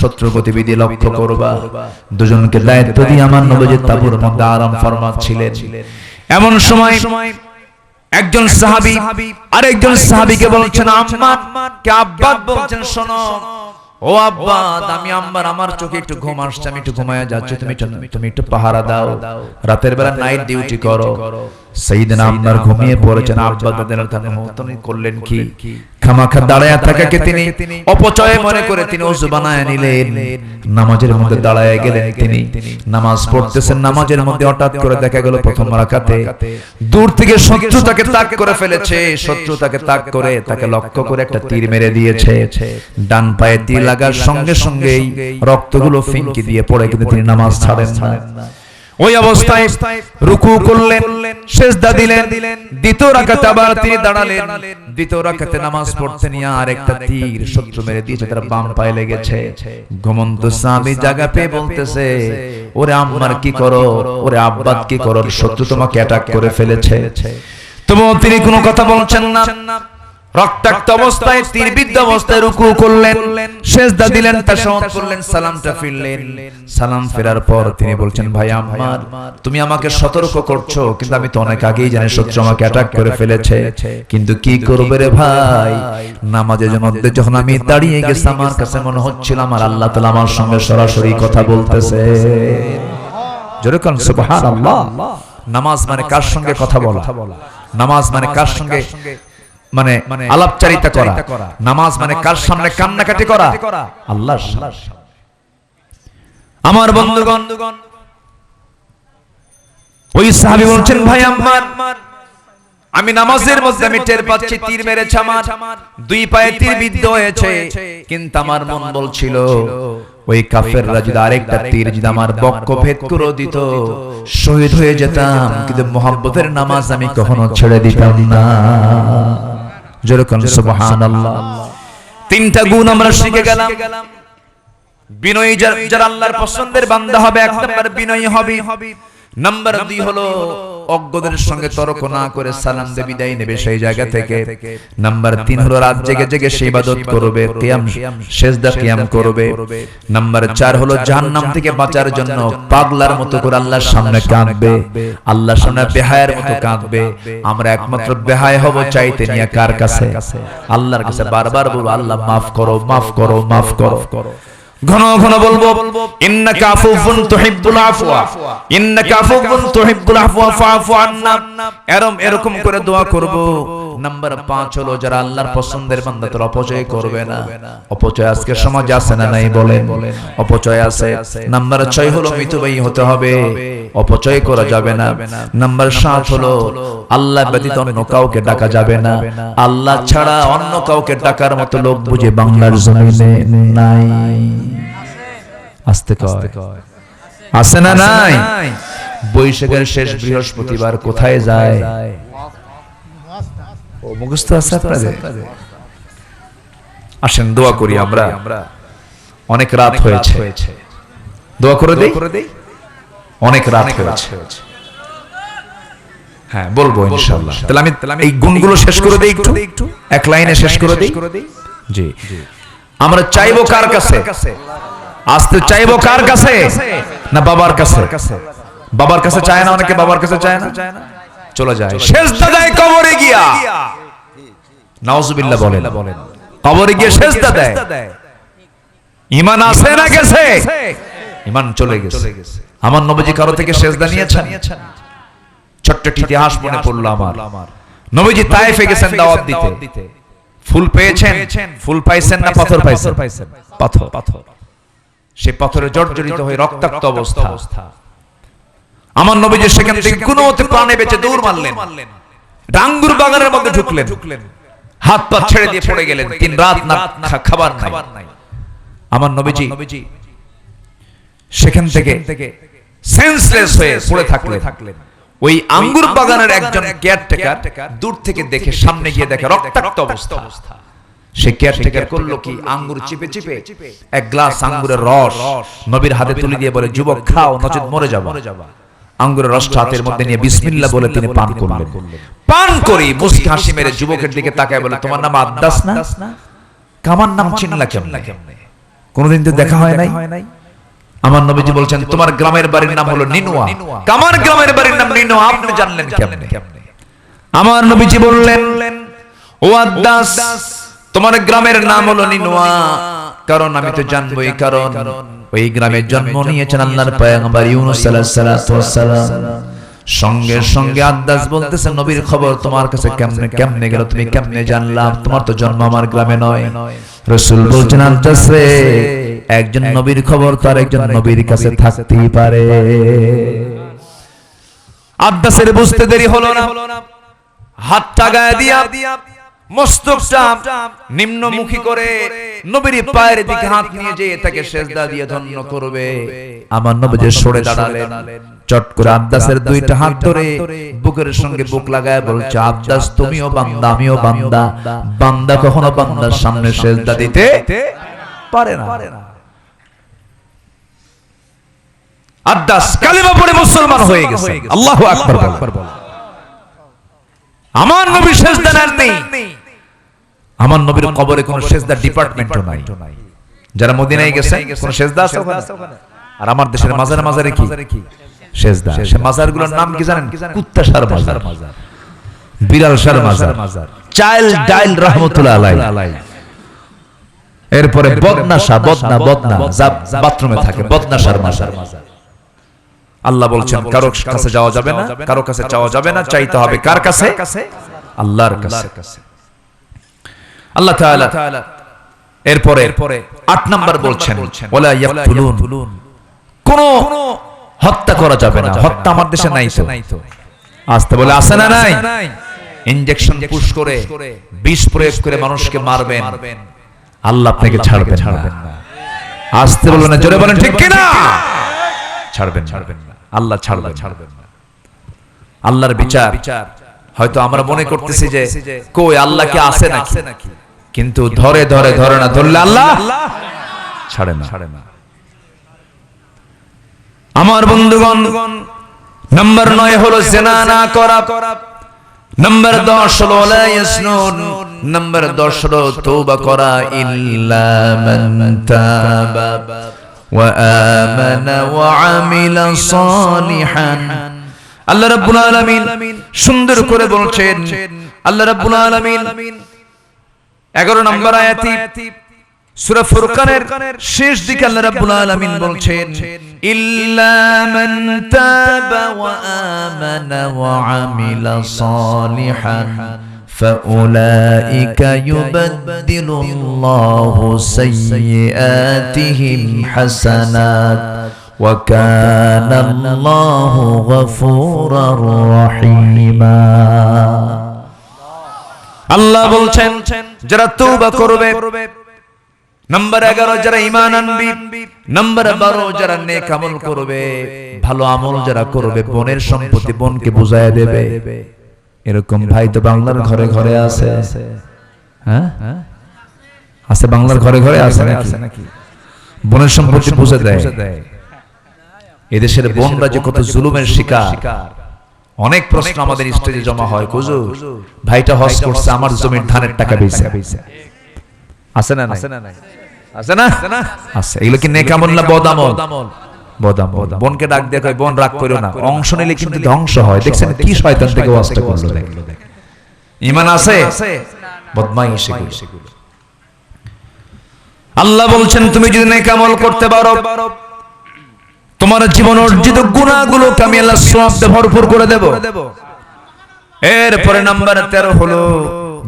শত্রু গতিবিধি লক্ষ্য করবা। দুজনকে দায়িত্ব দিয়ে আমার নবজি তাবুর মধ্যে আরাম ফরমাচ্ছিলেন। এমন সময় একজন সাহাবী আরেকজন সাহাবীকে বলছেন আম্মা কে আব্বাদ বলছেন শোনো। ও আব্বা আমি আম্বার আমার চোখে একটু ঘুম আসছে আমি একটু ঘুমায় যাচ্ছি তুমি তুমি একটু পাহারা দাও। রাতের বেলা নাইট ডিউটি করো। সেইদিন আপনার ঘুমিয়ে পড়েছেন আব্বা তাদের তুমি করলেন কি? খামাখা দাঁড়ায় থাকাকে তিনি? অপচয় মনে করে তিনি ওযু বানায় নিলেন। নামাজের মধ্যে দাঁড়ায় গেলেন তিনি। নামাজ পড়তেছেন নামাজের মধ্যে হঠাৎ করে দেখা গেল প্রথম রাকাতে। দূর থেকে শত্রু তাকে তাক করে ফেলেছে শত্রু তাকে তাক করে তাকে লক্ষ্য করে একটা তীর মেরে দিয়েছে। ডান পায়ে তীর লাগার সঙ্গে সঙ্গেই রক্তগুলো ফিনকি দিয়ে পড়ে কিন্তু তিনি নামাজ ছাড়েন না। ওই অবস্থায় রুকু করলেন, সেজদা দিলেন, দ্বিতীয় রাকাতে আবার তিনি দাঁড়ালেন। দ্বিতীয় রাকাতে নামাজ পড়তে নিয়ে আর একটা তীর শত্রু মেরে দিয়েছে, তার বাম পায়ে লেগেছে। ঘুমন্ত স্বামী জায়গা পেয়ে বলতেছে, ওরে আম্মার কি করো? ওরে আব্বাদ কি করো? শত্রু তোমাকে অ্যাটাক করে ফেলেছে। তবুও তিনি কোনো কথা বলছেন না। রক্তাক্ত অবস্থায় তীরবিদ্ধ অবস্থায় রুকু করলেন সেজদা দিলেন তাশাহুদ করলেন সালামটা ফিরলেন। সালাম ফেরার পর তিনি বলছেন ভাই আম্মার তুমি আমাকে সতর্ক করছ কিন্তু আমি তো অনেক আগেই জানি শত্রু আমাকে অ্যাটাক করে ফেলেছে কিন্তু কি করবে রে ভাই? নামাজের মধ্যে যখন আমি দাঁড়িয়ে গেছি আমার কাছে মনে হচ্ছিল আমার আল্লাহ তাআলা আমার সঙ্গে সরাসরি কথা বলতেছে। জোরে কোন সুবহানাল্লাহ। নামাজ মানে কার সঙ্গে কথা বলা নামাজ মানে কার সঙ্গে মানে আলাপচারিতা করা। নামাজ মানে কার সামনে কান্নাকাটি করা। আল্লাহ আমার বন্ধুগণ ওই সাহাবী বলছেন ভাই আমার আমি নামাজের মধ্যে আমি টের পাচ্ছি তীর মেরেছে আমার। দুই পায়ে তীর বিদ্ধ হয়েছে কিন্তু আমার মন বলছিল ওই কাফেররা যদি আরেকটা তীর যদি আমার বক্ষ ভেদ করে দিত শহীদ হয়ে যেতাম। কিন্তু মোহাম্মতের নামাজ আমি কখনো ছেড়ে দিতাম না। যেরকম সুবহানাল্লাহ। তিনটা গুণ আমরা শিখে গেলাম। বিনয়ী যারা- আল্লাহর পছন্দের বান্দা হবে এক নম্বর বিনয়ী হবে। নাম্বার দুই হলো অজ্ঞদের সঙ্গে তর্ক না করে সালাম দে বিদায় নেবে সেই জায়গা থেকে। নাম্বার তিন হলো রাত জেগে জেগে সে ইবাদত করবে কিয়াম সেজদা কিয়াম করবে। নাম্বার চার হলো জাহান্নাম থেকে বাঁচার জন্য পাগলার মতো করে আল্লাহর সামনে কাঁদবে। আল্লাহর সামনে বেহায়ের মতো কাঁদবে। আমরা একমাত্র বেহায় হব চাইতে নিয়ে কার কাছে? আল্লাহর কাছে বারবার বলব আল্লাহ মাফ করো মাফ করো মাফ করো। ঘন ঘন বলব ইন্নাকা আফুফুন তুহিব্বুল আফওয়া। ইন্নাকা আফুফুন তুহিব্বুল আফওয়া ফাফু আন্না। এরম এরকম করে দোয়া করব। নাম্বার 5 হলো যারা আল্লাহর পছন্দের বান্দা তোর অপচয় করবে না। অপচয় আজকে সমাজ আছে না নাই বলে অপচয় আছে। নাম্বার ছয় হলো মিতবাই হতে হবে। অপচয় করা যাবে না। নাম্বার 7 হলো আল্লাহ ব্যতীত অন্য কাউকে ডাকা যাবে না। আল্লাহ ছাড়া অন্য কাউকে ডাকার মতো লোক বুঝে বাংলার জমিনে নাই। আসতে কয়। আছে না নাই? বৈশাখের শেষ বৃহস্পতিবার কোথায় যায়? ও মুখস্থ আছে আপনাদের? আসেন দোয়া করি আমরা। অনেক রাত হয়েছে। দোয়া করে দেই? অনেক রাত হয়েছে। হ্যাঁ বলব ইনশাআল্লাহ। তাহলে আমি এই গুণগুলো শেষ করে দেই একটু? এক লাইনে শেষ করে দেই? জি। আমরা চাইব কার কাছে? আসতে চাইব কার কাছে? না বাবার কাছে। বাবার কাছে। চায় না অনেকে বাবার কাছে চায় না। চলে যায়। শেষ দাদায় কবরে গিয়া। নাউজুবিল্লাহ বলেন। কবরে গিয়ে শেষ দেয় ইমান আছে না গেছে? ইমান চলে গেছে। আমার নবজি কারও থেকে সেজদা নিয়েছেন? ছোট্ট একটি ইতিহাস মনে পড়ল আমার। নবীজি তায়েফে গেছেন দাওয়াত দিতে। ফুল পেয়েছেন? ফুল পাইছেন না পাথর পাইছেন? পাথর। পাথর। সে পাথরে জর্জরিত হয়ে রক্তাক্ত অবস্থা। আমার নবীজি সেখান থেকে কোনো মতে প্রাণে বেঁচে দৌড় মারলেন। ডাঙ্গুর বাগানের মধ্যে ঢুকলেন। হাত পা ছেড়ে দিয়ে পড়ে গেলেন। তিন রাত না খা- খাবার নাই। আমার নবীজি সেখান থেকে সেন্সলেস হয়ে পড়ে থাকলেন। ওই আঙ্গুর বাগানের একজন কেয়ারটেকার দূর থেকে দেখে সামনে গিয়ে দেখে রক্তাক্ত অবস্থা। সে কেয়ারটেকার করল কি? আঙ্গুর চিপে চিপে এক গ্লাস আঙ্গুরের রস। নবীর হাতে তুলে দিয়ে বলে যুবক খাও নচেত মরে যাব। আঙ্গুরের রসটা হাতের মধ্যে নিয়ে বিসমিল্লাহ বলে তিনি পান করলেন। পান করি মুস্কি হাসি মেরে যুবকের দিকে তাকায় বলে তোমার নাম আদ্দাস না? কামার নাম চিনলা কেমনে? কোনোদিন তো দেখা হয় নাই? আমার নবীজি বলছেন, তোমার গ্রামের বাড়ির নাম হলো নিনুয়া। আমার গ্রামের বাড়ির নাম নিনুয়া, আপনি জানলেন কেমনে? আমার নবীজি বললেন, ও আদাস, তোমার গ্রামের নাম হলো নিনুয়া। কারণ আমি তো জানব এই কারণ। ওই গ্রামে জন্ম নিয়েছেন আল্লাহর পয়গম্বর ইউনূস আলাইহিস সালাতু সঙ্গে সঙ্গে আদাস বলতেছে, নবীর খবর তোমার কাছে কেমনে কেমনে গেল? তুমি কেমনে জানলাম? তোমার তো জন্ম আমার গ্রামে নয়। রাসূল বলছেন, আদাস রে একজন নবীর খবর তার একজন নবীর কাছে থাকতেই পারে। আব্বাসের বুঝতে দেরি হলো না। হাতটা গায়ে দিয়া মস্তকটা নিম্নমুখী করে নবীর পায়ের দিকে হাত নিয়ে যেয়ে তাকে সেজদা দিয়ে ধন্য করবে। আমার নবী যে সরে দাঁড়ালেন চট করে দুইটা হাত ধরে বুকের সঙ্গে বুক লাগায় বলছে তুমিও বান্দা আমিও বান্দা। বান্দা। কখনো বান্দার সামনে সেজদা দিতে পারে না। কালিমা পড়ে মুসলমান হয়ে গেছে। আল্লাহু আকবার আমার নবী সেজদা নেই আমার নবীর কবরে কোনো সেজদা ডিপার্টমেন্টও নাই। যারা মদিনায় গেছে, কোন সেজদা আছে ওখানে? আর আমার দেশের মাজারে কি? সেজদা। সে মাজারগুলোর নাম কি জানেন? কুত্তা মাজার। বিড়াল মাজার। চাইল্ড ডাইল রহমতুল্লাহ আলাই এরপরে বদনাশা, বদনা বদনা, যা বাথরুমে থাকে বদনাশার মাজার মাজার। আল্লাহ বলছেন কারও কাছে যাওয়া যাবে না কারও কাছে চাওয়া যাবে না চাইতে হবে কার কাছে? আল্লাহর কাছে। আল্লাহ তাআলা এরপরে আট নাম্বার বলছেন ওলা ইয়াকতুলুন কোন হত্যা করা যাবে না হত্যা আমার দেশে নাই তো। আসতে বলে আসে না নাই? ইনজেকশন পুশ করে বিষ প্রয়োগ করে মানুষকে মারবেন। আল্লাহ আপনাকে ছাড়বেন ছাড়বেন না। আসতে বলবেন না জোরে বলেন ঠিক কিনা? ছাড়বেন ছাড়বেন না। আল্লাহ ছাড়বেন ছাড়বেন আল্লাহর বিচার। বিচার হয়তো আমরা মনে করতেছি যে, কই, আল্লাহ কি আছে নাকি? কিন্তু ধরে ধরে ধরে না, ধরলে আল্লাহ ছাড়ে না। ছাড়ে না আমার বন্ধুগণ, নাম্বার নয় হলো জেনা না করা। নাম্বার দশ হলো নাম্বার দশ হলো তওবা করা ইল্লা মান তাবা। ওয়া আমিলা সালিহান আল্লাহ রাব্বুল আলামিন সুন্দর করে বলছেন, আল্লাহ রাব্বুল আলামিন 11 নম্বর আয়াতি, সূরা ফুরকানের শেষ দিকে আল্লাহ রাব্বুল আলামিন বলছেন, ইল্লা মান তাবা ওয়া আমানা ওয়া আমিলা সালিহান। فأولئك يبدل الله سيئاتهم حسنات وكان الله غفورا رحيما আল্লাহ বলছেন যারা তৌবা করবে নাম্বার এগারো যারা ইমান আনবি নাম্বার বারো যারা নেক আমল করবে ভালো আমল যারা করবে বোনের সম্পত্তি বোনকে বুঝায় দেবে এরকম ভাই তো বাংলার ঘরে ঘরে আছে। হ্যাঁ? আছে বাংলার ঘরে ঘরে আছে নাকি? বোনের সম্পত্তি বুঝে দেয়। এদেশের বোনরা যে কত জুলুমের শিকার। অনেক প্রশ্ন আমাদের স্টেজে জমা হয় কুজু ভাইটা হজ করছে আমার জমির ধানের টাকা বেচে। আছে না আছে না আছে না? আছে এগুলো কি নেকামল না বদামল? বদামল বোনকে ডাক দিয়ে কয় বোন রাগ করো না। অংশ নিলে কিন্তু ধ্বংস হয়। দেখছেন কি শয়তান থেকে ওয়াজটা করল ঈমান আছে? আল্লাহ বলছেন তুমি যদি নেকামল করতে পারো তোমার জীবন অর্জিত গুণাগুলোকে আমি আল্লাহ ভরপুর করে দেব। এরপরে নাম্বার তেরো হলো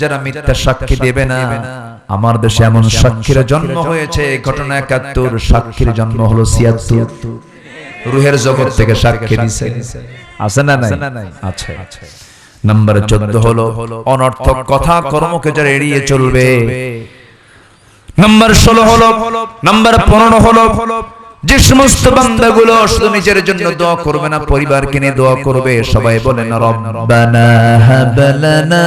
যারা মিথ্যা সাক্ষী দেবে না। আমার দেশে এমন সাক্ষীর জন্ম হয়েছে ঘটনা একাত্তর সাক্ষীর জন্ম হলো ছিয়াত্তর। রুহের জগৎ থেকে সাক্ষী দিছে। আছে না নাই? আছে। নাম্বার চোদ্দ হলো অনর্থক কথা কর্মকে যারা এড়িয়ে চলবে। নাম্বার ষোলো হলো নাম্বার পনেরো হলো যে সমস্ত বান্দাগুলো শুধু নিজের জন্য দোয়া করবে না পরিবারকে নিয়ে দোয়া করবে সবাই বলেন রব্বানা হাবলানা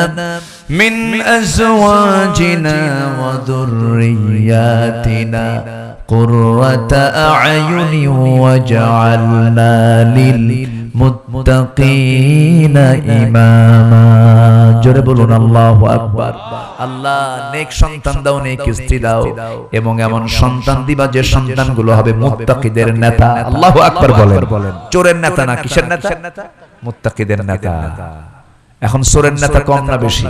মিন আজওয়াজিনা ওয়া যুররিয়াতিনা قرة أعين وجعلنا মুত্তাকিনা ইমামা জোরে বলুন আল্লাহু আকবার আল্লাহ নেক সন্তান দাও নেক স্ত্রী দাও এবং এমন সন্তান দিবা যে সন্তানগুলো হবে মুত্তাকিদের নেতা আল্লাহু আকবার বলেন চোরের নেতা না কিসের নেতা মুত্তাকিদের নেতা এখন চোরের নেতা কম না বেশি?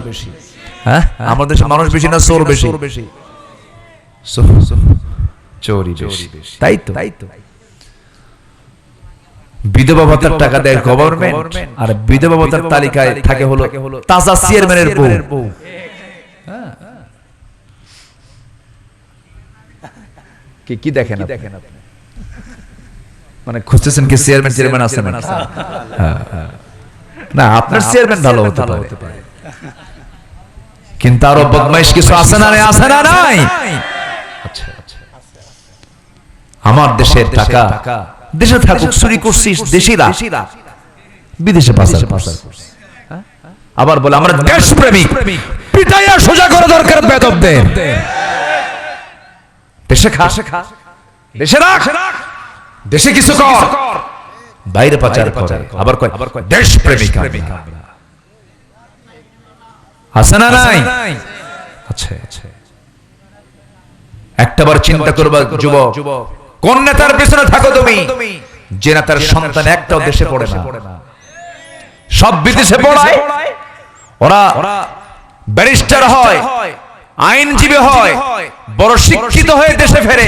হ্যাঁ? আমাদের দেশে মানুষ বেশি না চোর বেশি? চোর- চোরই বেশি। তাই তো? তাই তো। বিধবা ভাতার টাকা দেয় গভর্নমেন্ট আর বিধবা ভাতার তালিকায় থাকে হলো তাজা চেয়ারম্যানের বউ। কি কি দেখেন দেখেন আপনি? মানে খুঁজতেছেন কি চেয়ারম্যান চেয়ারম্যান আছে না হ্যাঁ, হ্যাঁ। না আপনার চেয়ারম্যান ভালো হতে পারে। কিন্তু আরও বদমাইশ কিছু আছে না আছে না নাই? আচ্ছা আচ্ছা। আমার দেশের টাকা দেশে থাকুক চুরি করছিস দেশিরা বিদেশে পাচার পাচার। আবার বলে আমরা দেশ প্রেমিক। পিটাইয়া সোজা করা দরকার বেদবদের। দেশে খা। দেশে রাখ। দেশে কিছু কর। বাইরে পাচার করে। আবার কয় দেশ প্রেমিক। আছে না নাই? আচ্ছা একটাবার চিন্তা করবা যুবক কোন নেতার পেছনে থাকো তুমি? যে নেতার সন্তান একটাও দেশে পড়ে না। সব বিদেশে পড়ায়। ওরা ব্যারিস্টার হয়। আইনজীবী হয় বড় শিক্ষিত হয়ে দেশে ফেরে।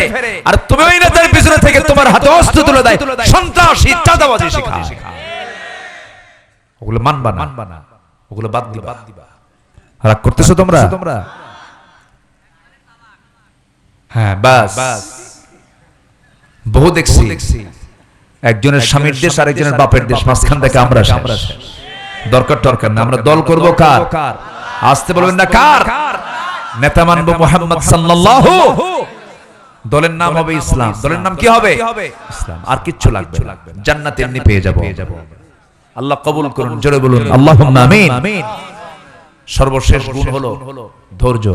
আর তুমি ওই নেতার পিছনে থেকে তোমার হাতে অস্ত্র তুলে দেয় সন্ত্রাসী চাঁদাবাজি শেখায় ওগুলো মানবা না। ওগুলো বাদ দিবা। বাদ দিবা। রাগ করতেছো তোমরা? তোমরা? হ্যাঁ বাস। বাস। বহু দেখছি। একজনের স্বামীর দেশ আর একজনের বাপের দেশ মাঝখান থেকে আমরা আমরা দরকার টরকার না। আমরা দল করব কার? আসতে বলবেন না কার? নেতা মানব মোহাম্মদ সাল্লাল্লাহু দলের নাম হবে ইসলাম। দলের নাম কি হবে? ইসলাম। আর কিচ্ছু লাগবে জান্নাত এমনি পেয়ে যাব। আল্লাহ কবুল করুন জোরে বলুন। আল্লাহুম্মা আমিন। সর্বশেষ গুণ হলো ধৈর্য।